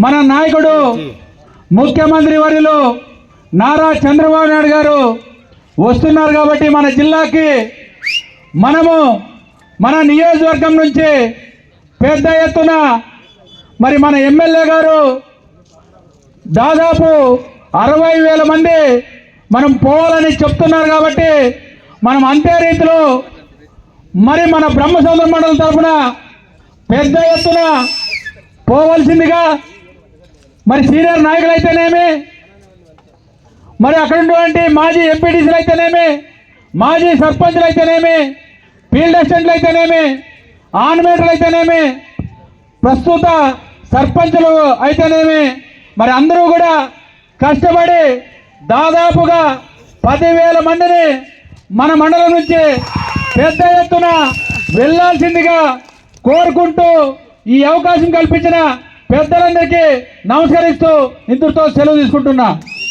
మన నాయకుడు ముఖ్యమంత్రి వర్యులు నారా చంద్రబాబు నాయుడు గారు వస్తున్నారు కాబట్టి మన జిల్లాకి మనము మన నియోజకవర్గం నుంచి పెద్ద ఎత్తున మరి మన ఎమ్మెల్యే గారు దాదాపు అరవై వేల మంది మనం పోవాలని చెప్తున్నారు కాబట్టి మనం అంతే రీతిలో మరి మన బ్రహ్మసముద్ర మండలం తరఫున పెద్ద ఎత్తున పోవలసిందిగా మరి సీనియర్ నాయకులు అయితేనేమి మరి అక్కడున్నటువంటి మాజీ ఎంపీటీసీలు అయితేనేమి మాజీ సర్పంచ్లు అయితేనేమి ఫీల్డ్ అసిస్టెంట్లు అయితేనేమి ఆన్మేటర్లు అయితేనేమి ప్రస్తుత సర్పంచ్లు అయితేనేమి మరి అందరూ కూడా కష్టపడి దాదాపుగా పదివేల మందిని మన మండలం నుంచి పెద్ద ఎత్తున వెళ్ళాల్సిందిగా కోరుకుంటూ ఈ అవకాశం కల్పించిన పెద్దలందరికీ నమస్కరిస్తూ ఇంతటితో సెలవు తీసుకుంటున్నా.